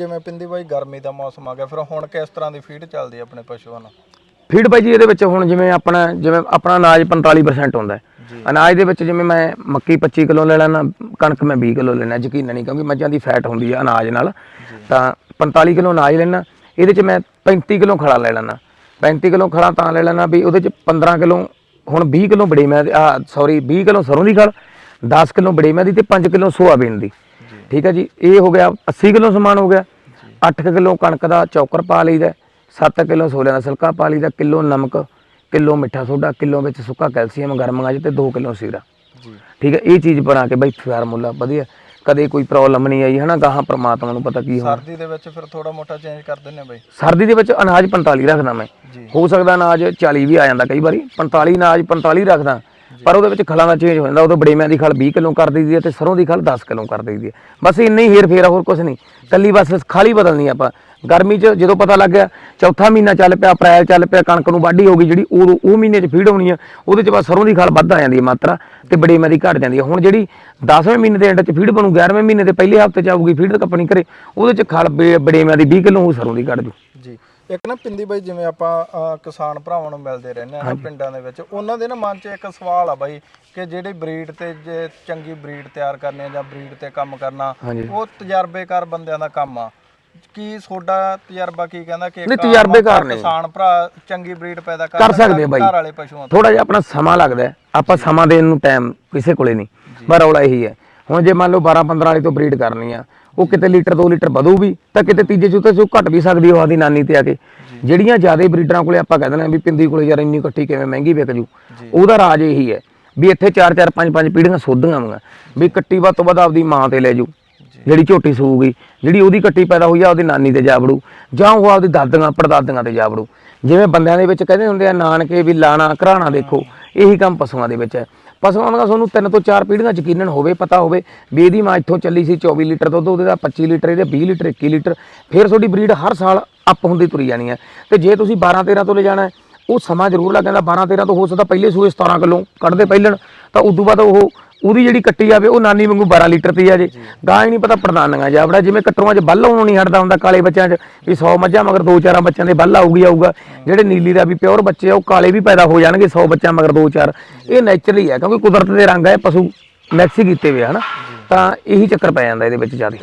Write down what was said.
ਜਿਵੇਂ ਪਿੰਦੀ ਬਾਈ? ਗਰਮੀ ਦਾ ਮੌਸਮ ਆ ਗਿਆ। ਫਿਰ ਹੁਣ ਕਿਸ ਤਰ੍ਹਾਂ ਦੀ ਫੀਡ ਚੱਲਦੀ ਹੈ ਆਪਣੇ ਪਸ਼ੂਆਂ ਨਾਲ? ਫੀਡ ਬਾਈ ਜੀ ਇਹਦੇ ਵਿੱਚ ਹੁਣ ਜਿਵੇਂ ਆਪਣਾ ਜਿਵੇਂ ਆਪਣਾ ਅਨਾਜ 45% ਹੁੰਦਾ ਹੈ। ਅਨਾਜ ਦੇ ਵਿੱਚ ਜਿਵੇਂ ਮੈਂ ਮੱਕੀ 25 ਕਿਲੋ ਲੈ ਲੈਣਾ ਕਣਕ ਮੈਂ 20 ਕਿਲੋ ਲੈਣਾ ਯਕੀਨ ਨਹੀਂ ਕਿਉਂਕਿ ਮੱਝਾਂ ਦੀ ਫੈਟ ਹੁੰਦੀ ਹੈ ਅਨਾਜ ਨਾਲ। ਤਾਂ 45 ਕਿਲੋ ਅਨਾਜ ਲੈਣਾ ਇਹਦੇ 'ਚ ਮੈਂ 35 ਕਿਲੋ ਖੜਾ ਲੈ ਲੈਣਾ 35 ਕਿਲੋ ਖੜਾ ਤਾਂ ਲੈ ਲੈਣਾ ਵੀ ਉਹਦੇ 'ਚ 15 ਕਿਲੋ ਹੁਣ 20 ਕਿਲੋ ਬੜੀ ਮੈਂ ਆ ਸੌਰੀ 20 ਕਿਲੋ ਸਰੋਂ ਦੀ ਖਲ 10 ਕਿਲੋ ਬੜੀ ਮੈਂ ਦੀ ਤੇ 5 ਕਿਲੋ ਸੋਆਬੀਨ ਦੀ। ਠੀਕ ਹੈ ਜੀ ਇਹ ਹੋ ਗਿਆ 80 ਕਿਲੋ ਸਮਾਨ ਹੋ ਗਿਆ। 8 ਕਿਲੋ ਕਣਕ ਦਾ ਚੌਕਰ ਪਾ ਲਈਦਾ 7 ਕਿਲੋ ਛੋਲਿਆਂ ਦਾ ਸਿਲਕਾ ਪਾ ਲਈਦਾ ਕਿਲੋ ਨਮਕ ਕਿਲੋ ਮਿੱਠਾ ਸੋਡਾ ਕਿਲੋ ਵਿੱਚ ਸੁੱਕਾ ਕੈਲਸ਼ੀਅਮ ਗਰਮ ਚ ਤੇ 2 ਕਿਲੋ ਸੀਰਾ। ਜੀ। ਠੀਕ ਹੈ ਇਹ ਚੀਜ਼ ਬਣਾ ਕੇ ਬਈ ਫਾਰਮੂਲਾ ਵਧੀਆ। ਕਦੇ ਕੋਈ ਪ੍ਰੋਬਲਮ ਨਹੀਂ ਆਈ ਹਨਾ ਗਾਹਾਂ ਪ੍ਰਮਾਤਮਾ ਨੂੰ ਪਤਾ ਕੀ ਹੋਣਾ। ਸਰਦੀ ਦੇ ਵਿੱਚ ਫਿਰ ਥੋੜਾ ਮੋਟਾ ਚੇਂਜ ਕਰ ਦਿੰਨੇ ਬਾਈ। ਸਰਦੀ ਦੇ ਵਿੱਚ ਅਨਾਜ 45 ਰੱਖਦਾ ਮੈਂ। ਹੋ ਸਕਦਾ ਅਨਾਜ 40 ਵੀ ਆ ਜਾਂਦਾ ਕਈ ਵਾਰੀ 45 ਅਨਾਜ 45 ਰੱਖਦਾ। ਪਰ ਉਹਦੇ ਵਿੱਚ ਖਲਾਂ ਦਾ ਚੇਂਜ ਹੋ ਜਾਂਦਾ ਉਦੋਂ ਬੜੇਮਿਆਂ ਦੀ ਖਲ 20 ਕਿਲੋ ਕਰ ਦਈਦੀ ਹੈ ਤੇ ਸਰੋਂ ਦੀ ਖਲ 10 ਕਿਲੋ ਕਰ ਦਈਦੀ ਹੈ। ਬਸ ਇੰਨੇ ਹੀ ਹੇਰ ਫੇਰ ਆ, ਹੋਰ ਕੁਝ ਨਹੀਂ। ਕੱਲੀ ਬਸ ਖਾਲੀ ਬਦਲਣੀ ਆਪਾਂ। ਗਰਮੀ 'ਚ ਜਦੋਂ ਪਤਾ ਲੱਗ ਗਿਆ, ਚੌਥਾ ਮਹੀਨਾ ਚੱਲ ਪਿਆ, ਅਪ੍ਰੈਲ ਚੱਲ ਪਿਆ, ਕਣਕ ਨੂੰ ਵਾਢੀ ਹੋ ਗਈ ਜਿਹੜੀ, ਉਹ ਉਹ ਮਹੀਨੇ 'ਚ ਫੀਡ ਹੋਣੀ ਆ, ਉਹਦੇ 'ਚ ਬਸ ਸਰੋਂ ਦੀ ਖਲ ਵੱਧ ਆ ਜਾਂਦੀ ਹੈ ਮਾਤਰਾ ਤੇ ਬੜੇਮਿਆਂ ਦੀ ਘਟ ਜਾਂਦੀ ਹੈ। ਹੁਣ ਜਿਹੜੀ 10ਵੇਂ ਮਹੀਨੇ ਦੇ ਐਂਡ 'ਚ ਫੀਡ ਬਣੂ 11ਵੇਂ ਮਹੀਨੇ ਦੇ ਪਹਿਲੇ ਹਫ਼ਤੇ 'ਚ ਆਊਗੀ ਫੀਡ ਕੰਪਨੀ ਕਰੇ ਉਹਦੇ 'ਚ ਖਲ ਬੜੇਮਿਆਂ ਦੀ 20 ਕਿਲੋ ਉਹ ਸਰੋਂ ਦੀ ਘਟ ਜੂ ਇੱਕ ਨਾ ਪਿੰਦੀ ਬਾਈ ਜਿਵੇਂ ਆਪਾਂ ਅਹ, ਕਿਸਾਨ ਭਰਾਵਾਂ ਨੂੰ ਮਿਲਦੇ ਰਹਿੰਦੇ ਆ ਨਾ ਪਿੰਡਾਂ ਦੇ ਵਿੱਚ ਉਹਨਾਂ ਦੇ ਨਾ ਮਨ 'ਚ ਇੱਕ ਸਵਾਲ ਆ ਬਾਈ ਕਿ ਜਿਹੜੀ ਬਰੀਡ ਤੇ ਜੇ ਚੰਗੀ ਬਰੀਡ ਤਿਆਰ ਕਰਨੀ ਆ ਜਾਂ ਬਰੀਡ ਤੇ ਕੰਮ ਕਰਨਾ ਹਾਂਜੀ। ਉਹ ਤਜਰਬੇਕਾਰ ਬੰਦਿਆਂ ਦਾ ਕੰਮ ਆ ਕੀ ਤੁਹਾਡਾ ਤਜਰਬਾ ਕੀ ਕਹਿੰਦਾ ਕਿ ਨਹੀਂ, ਇੱਕ ਆਮ ਤਜਰਬੇਕਾਰ ਨਹੀਂ। ਕਿਸਾਨ ਭਰਾ ਚੰਗੀ ਬਰੀਡ ਪੈਦਾ ਕਰ ਕਰ ਸਕਦੇ ਆ ਬਾਈ। ਘਰ ਵਾਲੇ ਪਸ਼ੂਆਂ ਤੋਂ ਥੋੜਾ ਜਿਹਾ ਆਪਣਾ ਸਮਾਂ ਲੱਗਦਾ ਹੈ। ਆਪਾਂ ਸਮਾਂ ਦੇਣ ਨੂੰ ਟਾਈਮ ਕਿਸੇ ਕੋਲੇ ਨਹੀਂ ਪਰ ਰੌਲਾ ਇਹੀ ਹੈ ਹੁਣ ਜੇ ਮੰਨ ਲਓ 12 15 ਵਾਲੀ ਤੋਂ ਬਰੀਡ ਕਰਨੀ ਆ ਉਹ ਕਿਤੇ ਲੀਟਰ 2 ਲੀਟਰ ਵਧੂ ਵੀ ਤਾਂ ਕਿਤੇ ਤੀਜੇ ਚੌਥੇ ਚੋਂ ਘਟ ਵੀ ਸਕਦੀ ਉਹ ਆਦੀ ਨਾਨੀ ਤੇ ਆ ਕੇ। ਜਿਹੜੀਆਂ ਜ਼ਿਆਦਾ ਬਰੀਡਰਾਂ ਕੋਲੇ ਆਪਾਂ ਕਹਿ ਦਿੰਦੇ ਆ ਵੀ ਪਿੰਦੀ ਕੋਲੇ ਯਾਰ ਇੰਨੀ ਇਕੱਠੀ ਕਿਵੇਂ ਮਹਿੰਗੀ ਵਿਕ ਜੂ। ਉਹਦਾ ਰਾਜ ਇਹੀ ਹੈ ਵੀ ਇੱਥੇ 4 4 5 5 ਪੀੜ੍ਹੀਆਂ ਸੋਧੀਆਂ ਆਉਂਗਾ ਵੀ ਕੱਟੀ ਵੱਧ ਤੋਂ ਵੱਧ ਆਪਦੀ ਮਾਂ ਤੇ ਲੈ ਜੂ। ਜਿਹੜੀ ਝੋਟੀ ਸੂਗੀ ਜਿਹੜੀ ਉਹਦੀ ਕੱਟੀ ਪੈਦਾ ਹੋਈ ਆ ਉਹਦੀ ਨਾਨੀ ਤੇ ਜਾ ਵੜੂ। ਜਾਂ ਉਹ ਆਪਦੀ ਦਾਦੀਆਂ ਪੜਦਾਦੀਆਂ ਤੇ ਜਾ ਵੜੂ। ਜਿਵੇਂ ਬੰਦਿਆਂ ਦੇ ਵਿੱਚ ਕਹਿੰਦੇ ਹੁੰਦੇ ਆ ਨਾਨਕੇ ਵੀ ਲਾਣਾ ਘਰਾਣਾ ਦੇਖੋ ਇਹੀ ਕੰਮ ਪਸ਼ੂਆਂ ਦੇ ਵਿੱਚ ਹੈ। ਪਸ਼ੂਆਂ ਦਾ ਤੁਹਾਨੂੰ ਤਿੰਨ ਤੋਂ ਚਾਰ ਪੀੜ੍ਹੀਆਂ ਯਕੀਨਨ ਹੋਵੇ, ਪਤਾ ਹੋਵੇ, ਵੀ ਇਹਦੀ ਮਾਂ ਇੱਥੋਂ ਚੱਲੀ ਸੀ 24 ਲੀਟਰ ਦੁੱਧ, ਉਹਦੇ ਦਾ 25 ਲੀਟਰ, ਇਹਦੇ 20 ਲੀਟਰ 21 ਲੀਟਰ, ਫਿਰ ਤੁਹਾਡੀ ਬਰੀਡ ਹਰ ਸਾਲ ਅਪ ਹੁੰਦੀ ਤੁਰੀ ਜਾਣੀ ਹੈ। ਤੇ ਜੇ ਤੁਸੀਂ 12 13 ਤੋਂ ਲੈ ਜਾਣਾ ਉਹ ਸਮਾਂ ਜ਼ਰੂਰ ਲੱਗਦਾ 12 13 ਤੋਂ ਹੋ ਸਕਦਾ ਪਹਿਲੇ ਸੂਏ 17 ਕਿਲੋ ਕੱਢਦੇ ਪਹਿਲਣ, ਤਾਂ ਉਦੋਂ ਬਾਅਦ ਉਹ ਉਹਦੀ ਜਿਹੜੀ ਕੱਟੀ ਜਾਵੇ ਉਹ ਨਾਨੀ ਵਾਂਗੂ 12 ਲੀਟਰ ਤੇ ਆ ਜੇ। ਗਾਂ ਹੀ ਨਹੀਂ ਪਤਾ ਪ੍ਰਧਾਨੀਆਂ ਜਾਵੜਾ ਜਿਵੇਂ ਕਟਰੂਆਂ 'ਚ ਬੱਲ ਆਉਣੋਂ ਨਹੀਂ ਹਟਦਾ ਹੁੰਦਾ ਕਾਲੇ ਬੱਚਿਆਂ 'ਚ ਵੀ 100 ਮੱਝਾਂ ਮਗਰ ਦੋ ਚਾਰਾਂ ਬੱਚਿਆਂ ਦੇ ਬੱਲ ਆਊਗੀ ਆਊਗਾ। ਜਿਹੜੇ ਨੀਲੀ ਦਾ ਵੀ ਪਿਓਰ ਬੱਚੇ ਆ ਉਹ ਕਾਲੇ ਵੀ ਪੈਦਾ ਹੋ ਜਾਣਗੇ 100 ਬੱਚਿਆਂ ਮਗਰ ਦੋ ਚਾਰ। ਇਹ ਨੇਚਰਲੀ ਹੈ ਕਿਉਂਕਿ ਕੁਦਰਤ ਦੇ ਰੰਗ ਹੈ ਪਸ਼ੂ ਮੈਕਸੀ ਕੀਤੇ ਹੋਏ ਆ ਹਨਾ। ਤਾਂ ਇਹੀ ਚੱਕਰ ਪੈ ਜਾਂਦਾ ਇਹਦੇ ਵਿੱਚ ਜ਼ਿਆਦਾ।